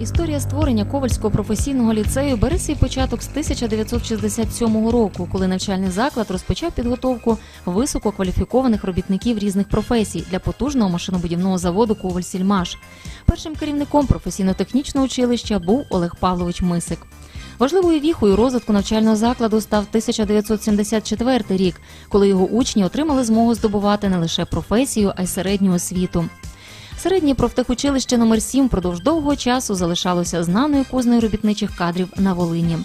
Історія створення Ковальського професійного ліцею бере свій початок з 1967 року, коли навчальний заклад розпочав підготовку висококваліфікованих робітників різних професій для потужного машинобудівного заводу Ковальсільмаш. Першим керівником професійно-технічного училища був Олег Павлович Мисик. Важливою віхою розвитку навчального закладу став 1974 рік, коли його учні отримали змогу здобувати не лише професію, а й середню освіту. Середнє профтехучилище номер 7 впродовж довгого часу залишалося знаною кузнею робітничих кадрів на Волині.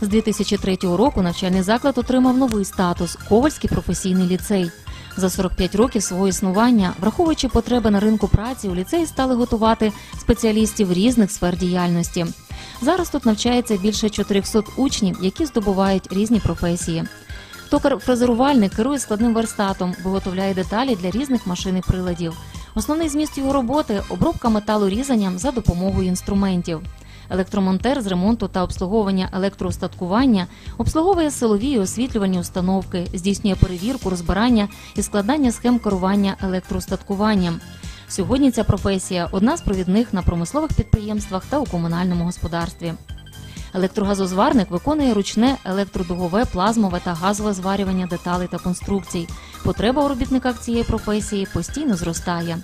З 2003 року навчальний заклад отримав новий статус Ковальський професійний ліцей. За 45 років свого існування, враховуючи потреби на ринку праці, у ліцеї стали готувати спеціалістів різних сфер діяльності. Зараз тут навчається більше 400 учнів, які здобувають різні професії. Токар-фрезерувальник керує складним верстатом, виготовляє деталі для різних машин і приладів. Основний зміст його роботи обробка металу різанням за допомогою інструментів. Електромонтер з ремонту та обслуговування електроустаткування обслуговує силові і освітлювальні установки, здійснює перевірку, розбирання і складання схем керування електроустаткуванням. Сьогодні ця професія одна з провідних на промислових підприємствах та у комунальному господарстві. Електрогазозварник виконує ручне електродугове, плазмове та газове зварювання деталей та конструкцій. Потреба у робітниках цієї професії постійно зростає.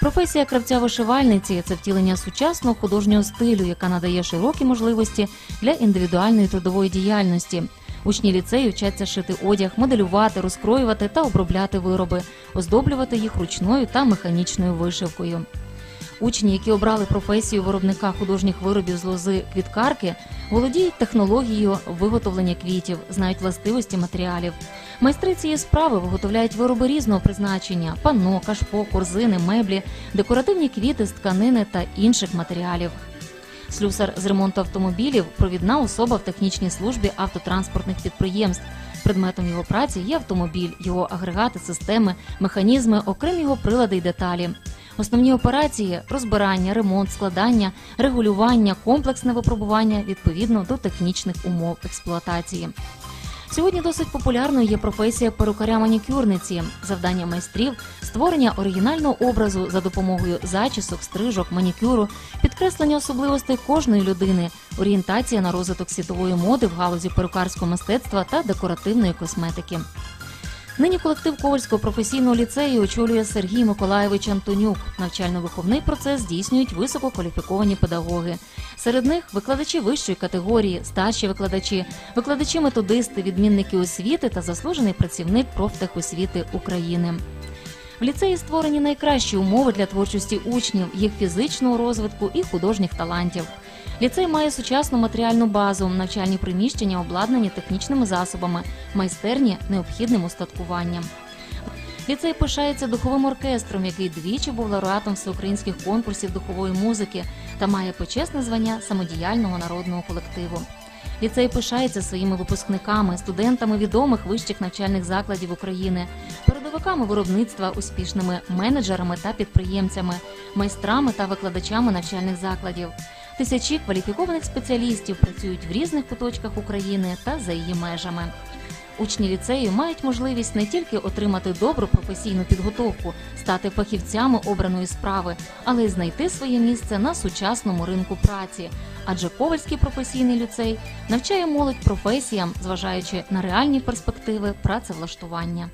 Професія кравця-вишивальниці це втілення сучасного художнього стилю, яка надає широкі можливості для індивідуальної трудової діяльності. Учні ліцею вчаться шити одяг, моделювати, розкроювати та обробляти вироби, оздоблювати їх ручною та механічною вишивкою. Учні, які обрали професію виробника художніх виробів з лози квіткарки, володіють технологією виготовлення квітів, знають властивості матеріалів. Майстри цієї справи виготовляють вироби різного призначення: панно, кашпо, корзини, меблі, декоративні квіти з тканини та інших матеріалів. Слюсар з ремонту автомобілів провідна особа в технічній службі автотранспортних підприємств. Предметом його праці є автомобіль, його агрегати, системи, механізми, окремі його прилади й деталі. Основні операції розбирання, ремонт, складання, регулювання, комплексне випробування відповідно до технічних умов експлуатації. Сьогодні досить популярною є професія перукаря-манікюрниці. Завдання майстрів створення оригінального образу за допомогою зачісок, стрижок, манікюру, підкреслення особливостей кожної людини, орієнтація на розвиток світової моди в галузі перукарського мистецтва та декоративної косметики. Нині колектив Ковальського професійного ліцею очолює Сергій Миколаєвич Антонюк. Навчально-виховний процес здійснюють висококваліфіковані педагоги. Серед них викладачі вищої категорії, старші викладачі, викладачі-методисти, відмінники освіти та заслужений працівник профтехосвіти України. В ліцеї створені найкращі умови для творчості учнів, їх фізичного розвитку і художніх талантів. Ліцей має сучасну матеріальну базу, навчальні приміщення обладнані технічними засобами, майстерні необхідним устаткуванням. Ліцей пишається духовим оркестром, який двічі був лауреатом всеукраїнських конкурсів духової музики та має почесне звання самодіяльного народного колективу. Ліцей пишається своїми випускниками, студентами відомих вищих навчальних закладів України, передовиками виробництва, успішними менеджерами та підприємцями, майстрами та викладачами навчальних закладів. Тисячі кваліфікованих спеціалістів працюють в різних куточках України та за її межами. Учні ліцею мають можливість не тільки отримати добру професійну підготовку, стати фахівцями обраної справи, але й знайти своє місце на сучасному ринку праці. Адже Ковальський професійний ліцей навчає молодь професіям, зважаючи на реальні перспективи працевлаштування.